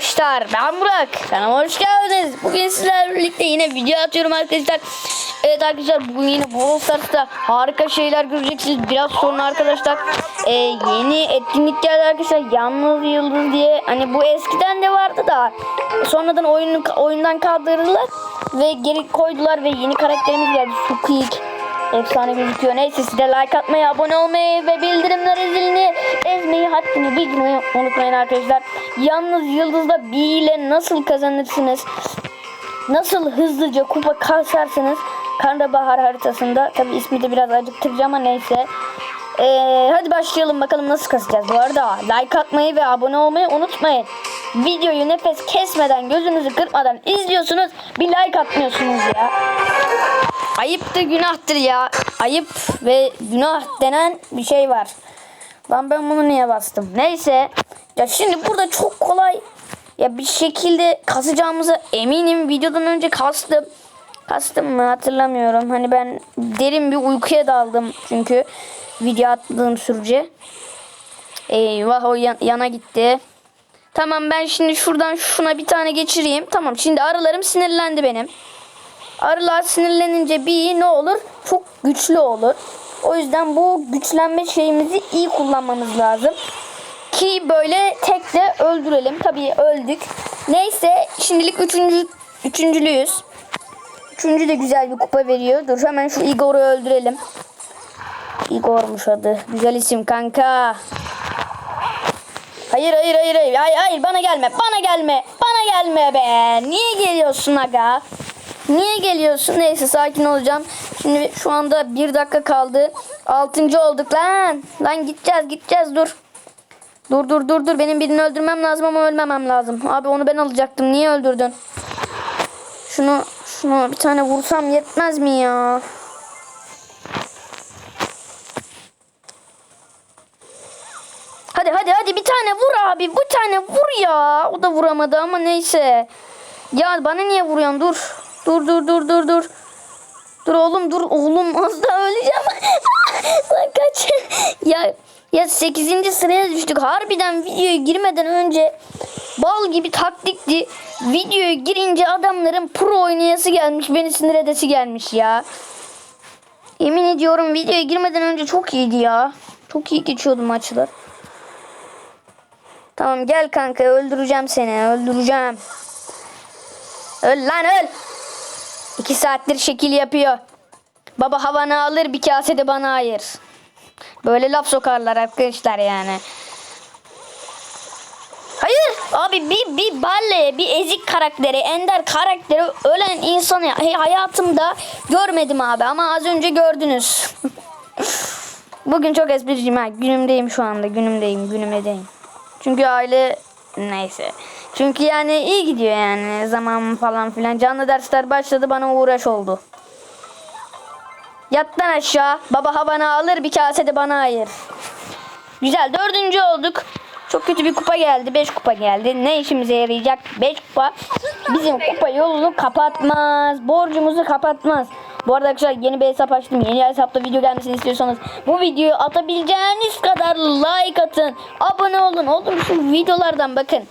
arkadaşlar. Ben Burak. Kanalıma hoş geldiniz. Bugün sizlerle birlikte yine video atıyorum arkadaşlar. Evet arkadaşlar bugün yine Brawl Stars'ta harika şeyler göreceksiniz. Biraz sonra arkadaşlar e, yeni etkinlik geldi arkadaşlar. Yalnız yıldız diye hani bu eskiden de vardı da sonradan oyunu, oyundan kaldırdılar ve geri koydular ve yeni karakterimiz geldi. Squeak Efsane gözüküyor. Neyse size like atmayı, abone olmayı ve bildirimler zilini ezmeyi haddini bilmeyi unutmayın arkadaşlar. Yalnız Yıldız'da bir ile nasıl kazanırsınız? Nasıl hızlıca kupa kasarsınız? Karnabahar haritasında. Tabi ismi de biraz acıktırıcı ama neyse. Ee, hadi başlayalım bakalım nasıl kasacağız. Bu arada like atmayı ve abone olmayı unutmayın. Videoyu nefes kesmeden gözünüzü kırpmadan izliyorsunuz. Bir like atmıyorsunuz ya. Ayıptır günahtır ya. Ayıp ve günah denen bir şey var. Lan ben bunu niye bastım? Neyse. Ya şimdi burada çok kolay ya bir şekilde kasacağımıza eminim. Videodan önce kastım. Kastım mı hatırlamıyorum. Hani ben derin bir uykuya daldım çünkü video attığım sürece. Eyvah o yan- yana gitti. Tamam ben şimdi şuradan şuna bir tane geçireyim. Tamam şimdi arılarım sinirlendi benim. Arılar sinirlenince bir ne olur? Çok güçlü olur. O yüzden bu güçlenme şeyimizi iyi kullanmamız lazım. Ki böyle tek de öldürelim. Tabii öldük. Neyse şimdilik üçüncü, üçüncülüyüz. Üçüncü de güzel bir kupa veriyor. Dur hemen şu Igor'u öldürelim. Igor'muş adı. Güzel isim kanka. Hayır hayır hayır hayır. Hayır hayır bana gelme. Bana gelme. Bana gelme be. Niye geliyorsun aga? Niye geliyorsun? Neyse sakin olacağım. Şimdi şu anda bir dakika kaldı. Altıncı olduk lan. Lan gideceğiz gideceğiz dur. Dur dur dur dur. Benim birini öldürmem lazım ama ölmemem lazım. Abi onu ben alacaktım. Niye öldürdün? Şunu şunu bir tane vursam yetmez mi ya? Hadi hadi hadi bir tane vur abi. Bir tane vur ya. O da vuramadı ama neyse. Ya bana niye vuruyorsun? Dur. Dur dur dur dur dur. Dur oğlum dur oğlum az da öleceğim. Lan kaç. ya ya 8. sıraya düştük. Harbiden videoya girmeden önce bal gibi taktikti. Videoya girince adamların pro oynayası gelmiş. Beni sinir edesi gelmiş ya. Yemin ediyorum videoya girmeden önce çok iyiydi ya. Çok iyi geçiyordu maçlar. Tamam gel kanka öldüreceğim seni öldüreceğim. Öl lan öl. İki saattir şekil yapıyor. Baba havanı alır bir kase de bana ayır. Böyle laf sokarlar arkadaşlar yani. Hayır abi bir, bir balle bir ezik karakteri ender karakteri ölen insanı hayatımda görmedim abi ama az önce gördünüz. Bugün çok espriciyim ha günümdeyim şu anda günümdeyim günümdeyim. Çünkü aile neyse. Çünkü yani iyi gidiyor yani zaman falan filan. Canlı dersler başladı bana uğraş oldu. Yattan aşağı. Baba havanı alır bir kase de bana ayır. Güzel dördüncü olduk. Çok kötü bir kupa geldi. Beş kupa geldi. Ne işimize yarayacak? Beş kupa bizim kupa yolunu kapatmaz. Borcumuzu kapatmaz. Bu arada arkadaşlar yeni bir hesap açtım. Yeni hesapta video gelmesini istiyorsanız bu videoyu atabileceğiniz kadar like atın. Abone olun. Oğlum şu videolardan bakın.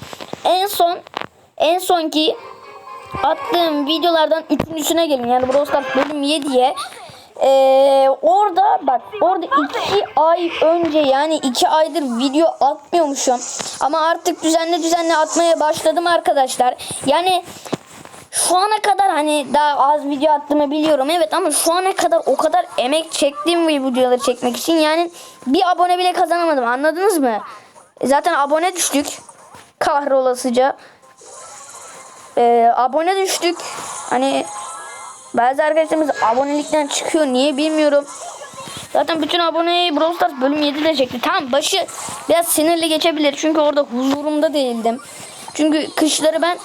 En son en sonki attığım videolardan üçüncüsüne gelin. Yani Brawl Stars bölüm 7'ye. Ee, orada bak orada iki ay önce yani iki aydır video atmıyormuşum. Ama artık düzenli düzenli atmaya başladım arkadaşlar. Yani şu ana kadar hani daha az video attığımı biliyorum evet ama şu ana kadar o kadar emek çektim bu videoları çekmek için yani bir abone bile kazanamadım anladınız mı? Zaten abone düştük kahrolasıca. Ee, abone düştük. Hani bazı arkadaşlarımız abonelikten çıkıyor. Niye bilmiyorum. Zaten bütün aboneyi Brawl Stars bölüm 7'de çekti. Tamam başı biraz sinirli geçebilir. Çünkü orada huzurumda değildim. Çünkü kışları ben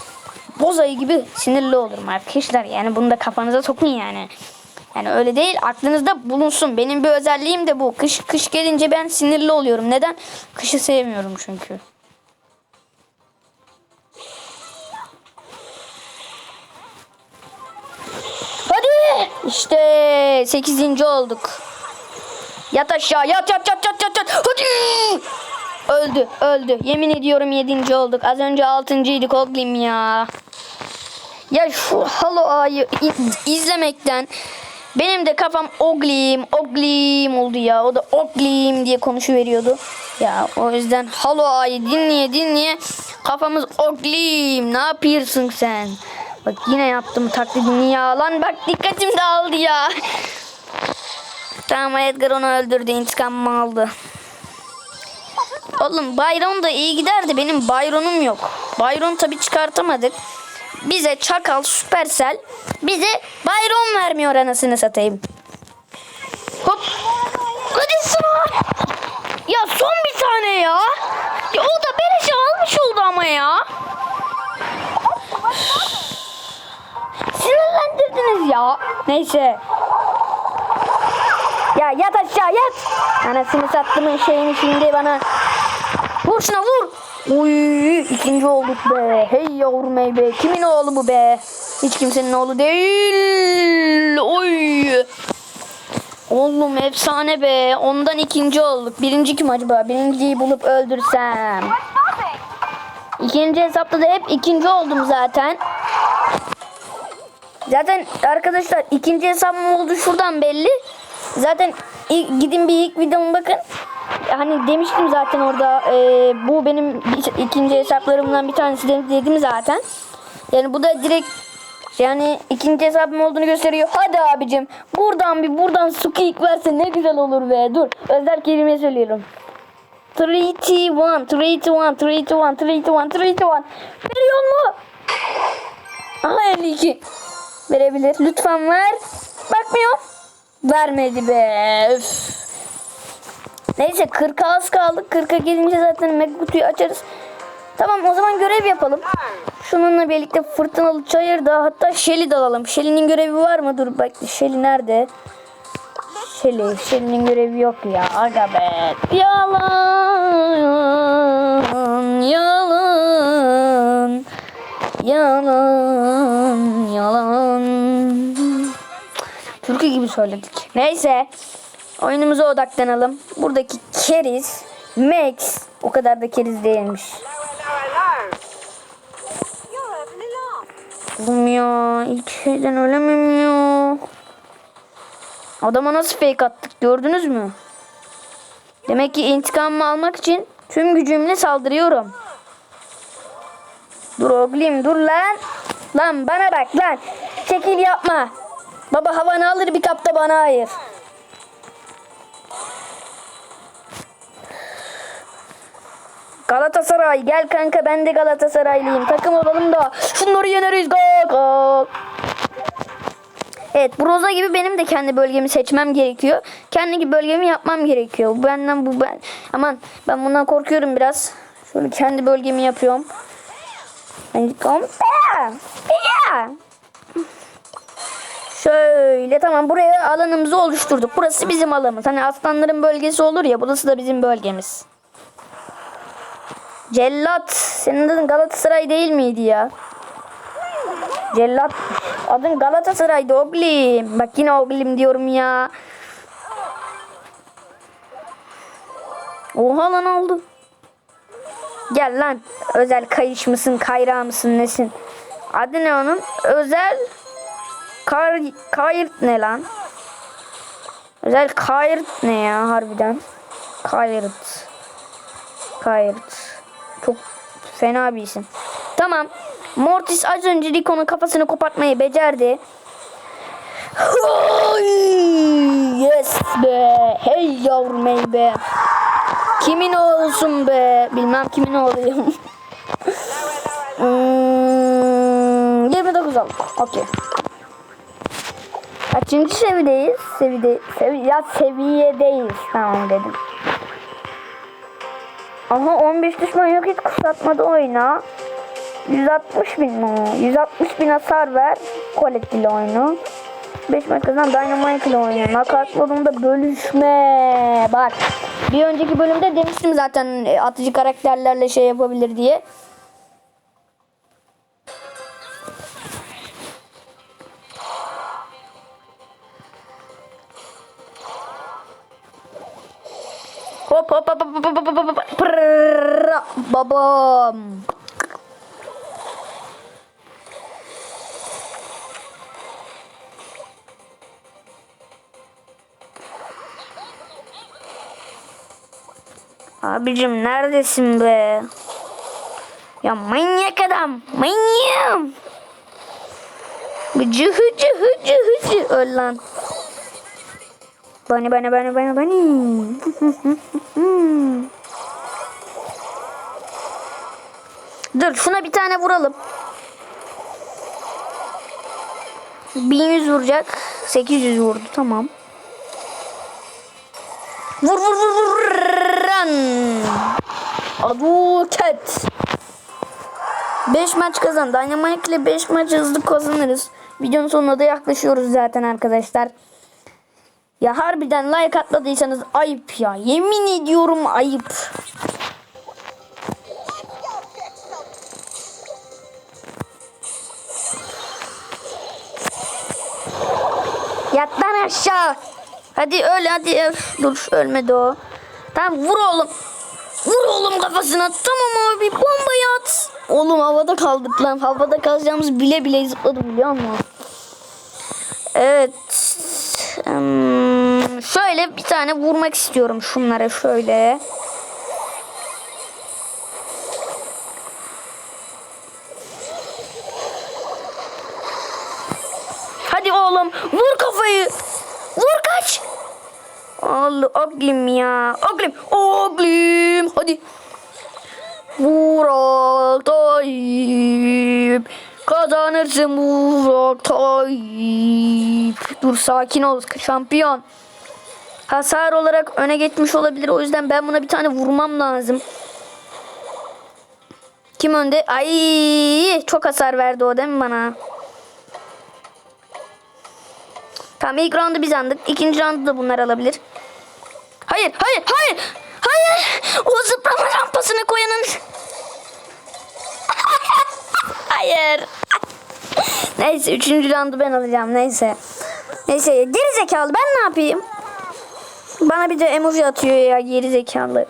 boz ayı gibi sinirli olurum arkadaşlar. Yani bunu da kafanıza sokun yani. Yani öyle değil aklınızda bulunsun. Benim bir özelliğim de bu. Kış kış gelince ben sinirli oluyorum. Neden? Kışı sevmiyorum çünkü. İşte 8. olduk. Yat aşağı yat yat yat yat yat yat. Hadi. Öldü öldü. Yemin ediyorum yedinci olduk. Az önce altıncıydık Oglim ya. Ya şu Halo A'yı izlemekten benim de kafam Oglim, Oglim oldu ya. O da Oglim diye konuşuveriyordu. Ya o yüzden Halo A'yı dinleye dinleye kafamız Oglim. Ne yapıyorsun sen? Bak yine yaptım taklidini ya. Lan bak dikkatim dağıldı ya. Tamam Edgar onu öldürdü. intikamımı aldı. Oğlum Byron da iyi giderdi. Benim Byron'um yok. Byron tabi çıkartamadık. Bize Çakal, Supercell bize Byron vermiyor anasını satayım. Hop. Hadi sana. Ya son bir tane ya. Ya o da beleşe almış oldu ama ya. Sinirlendirdiniz ya. Neyse. Ya yat aşağı yat. Anasını sattımın şeyini şimdi bana. Vur şuna vur. Uy ikinci olduk be. Hey yavrum hey be. Kimin oğlu bu be? Hiç kimsenin oğlu değil. Oy. Oğlum efsane be. Ondan ikinci olduk. Birinci kim acaba? Birinciyi bulup öldürsem. İkinci hesapta da hep ikinci oldum zaten. Zaten arkadaşlar ikinci hesabım oldu şuradan belli. Zaten gidin bir ilk videoma bakın. Hani demiştim zaten orada e, bu benim ikinci hesaplarımdan bir tanesi de- dedim zaten. Yani bu da direkt yani ikinci hesabım olduğunu gösteriyor. Hadi abicim buradan bir buradan squeak verse ne güzel olur be. Dur özel kelime söylüyorum. 3 2 1 3 2 1 3 2 1 3 2 1 3 2 1 Veriyor mu? Aha 52. Verebilir. Lütfen ver. Bakmıyor. Vermedi be. Üf. Neyse 40'a az kaldık. 40'a gelince zaten Megkutu'yu açarız. Tamam o zaman görev yapalım. Şununla birlikte fırtınalı çayır da hatta Shelly de alalım. Shelly'nin görevi var mı? Dur bak Shelly nerede? Shelly. Shelly'nin görevi yok ya. Aga be. Yalan. Yalan. Yalan. Türkü gibi söyledik. Neyse. Oyunumuza odaklanalım. Buradaki keriz, Max o kadar da keriz değilmiş. Oğlum ya ilk şeyden ölemem ya. Adama nasıl fake attık gördünüz mü? Demek ki intikamımı almak için tüm gücümle saldırıyorum. Dur oğlum dur lan. Lan bana bak lan. Çekil yapma. Baba havanı alır bir kapta bana ayır. Galatasaray gel kanka ben de Galatasaraylıyım. Takım olalım da şunları yeneriz. Gol gol. Evet Broza gibi benim de kendi bölgemi seçmem gerekiyor. Kendi bölgemi yapmam gerekiyor. Bu benden bu ben. Aman ben bundan korkuyorum biraz. Şöyle kendi bölgemi yapıyorum. Hadi kom. Aa! Ya! Şöyle tamam buraya alanımızı oluşturduk. Burası bizim alanımız. Hani aslanların bölgesi olur ya burası da bizim bölgemiz. Cellat. Senin adın Galatasaray değil miydi ya? Cellat. Adın Galatasaray'dı Oglim. Bak yine Oglim diyorum ya. Oha lan oldu. Gel lan. Özel kayış mısın, kayrağı mısın, nesin? Adı ne onun? Özel kar kayırt ne lan? Özel kayırt ne ya harbiden? Kayırt. Kayırt. Çok fena bir isim. Tamam. Mortis az önce Rico'nun kafasını kopartmayı becerdi. Yes be. Hey yavrum hey be. Kimin oğlusun be? Bilmem kimin oğluyum. hmm, 29 aldık. Okey. Kaçıncı seviyedeyiz? Seviyede, sevi ya seviyedeyiz. Tamam dedim. Aha 15 düşman yok hiç kuşatmadı oyuna. 160 bin mi? 160 bin hasar ver. Colette ile oyunu. 5 maç kazan Dynamite ile oynuyor. Nakat modunda bölüşme. Bak. Bir önceki bölümde demiştim zaten e, atıcı karakterlerle şey yapabilir diye. Hop hop hop hop hop hop hop hop. Babam. Abicim neredesin be? Ya manyak adam. Manyağım. Hıcı hıcı hıcı hıcı. Öl lan. Bani bani bani bani bani. Dur şuna bir tane vuralım. 1100 vuracak. 800 vurdu tamam. Vur vur vur vur. Run. Aduket. 5 maç kazan. Dynamite ile 5 maç hızlı kazanırız. Videonun sonuna da yaklaşıyoruz zaten arkadaşlar. Ya harbiden like atmadıysanız ayıp ya. Yemin ediyorum ayıp. Yat lan aşağı. Hadi öl hadi öf. Dur ölmedi o. Tamam vur oğlum. Vur oğlum kafasına. Tamam abi bombayı at. Oğlum havada kaldık lan. Havada kalacağımız bile bile zıpladım biliyor musun? Evet. Şöyle bir tane vurmak istiyorum şunlara şöyle. Hadi oğlum vur kafayı. Vur kaç. Allah Oglim ya. Oglim. Oglim. Hadi. Burak Tayyip. Kazanırsın Burak Tayyip. Dur sakin ol şampiyon. Hasar olarak öne geçmiş olabilir. O yüzden ben buna bir tane vurmam lazım. Kim önde? Ay çok hasar verdi o değil mi bana? Tamam ilk roundu biz aldık. İkinci roundu da bunlar alabilir. Hayır, hayır, hayır. Hayır. O zıplama rampasını koyanın. hayır. Neyse üçüncü roundu ben alacağım. Neyse. Neyse geri zekalı ben ne yapayım? Bana bir de emoji atıyor ya geri zekalı.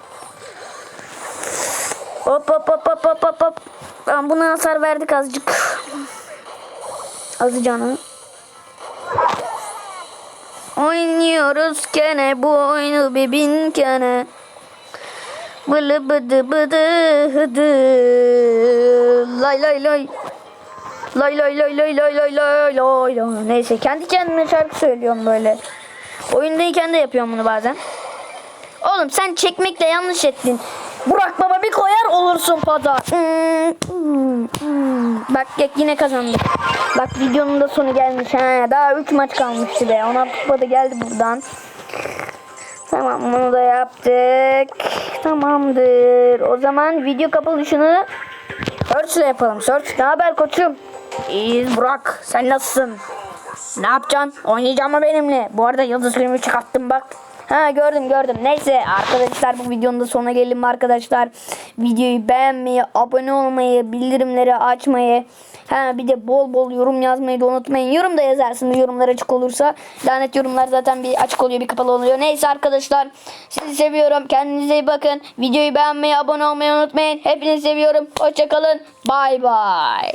Hop hop hop hop hop hop hop. Tamam buna hasar verdik azıcık. Azı canı. Oynuyoruz gene bu oyunu bir bin kene. Bılı bıdı bıdı hıdı. Lay lay lay. Lay lay lay lay lay lay lay lay. Neyse kendi kendime şarkı söylüyorum böyle. Oyundayken de yapıyorum bunu bazen. Oğlum sen çekmekle yanlış ettin. Burak baba bir koyar olursun pada. Hmm, hmm, hmm. Bak yine kazandık. Bak videonun da sonu gelmiş. Ha, daha 3 maç kalmıştı be. Ona kupada geldi buradan. Tamam bunu da yaptık. Tamamdır. O zaman video kapanışını Search ile yapalım. Search ne haber koçum? İyiyiz Burak. Sen nasılsın? Ne yapacaksın? Oynayacağım mı benimle? Bu arada yıldız filmi çıkarttım bak. Ha gördüm gördüm. Neyse arkadaşlar bu videonun da sonuna gelelim arkadaşlar. Videoyu beğenmeyi, abone olmayı, bildirimleri açmayı, ha bir de bol bol yorum yazmayı da unutmayın. Yorum da yazarsınız yorumlar açık olursa. Lanet yorumlar zaten bir açık oluyor bir kapalı oluyor. Neyse arkadaşlar sizi seviyorum. Kendinize iyi bakın. Videoyu beğenmeyi, abone olmayı unutmayın. Hepinizi seviyorum. Hoşçakalın. Bay bay.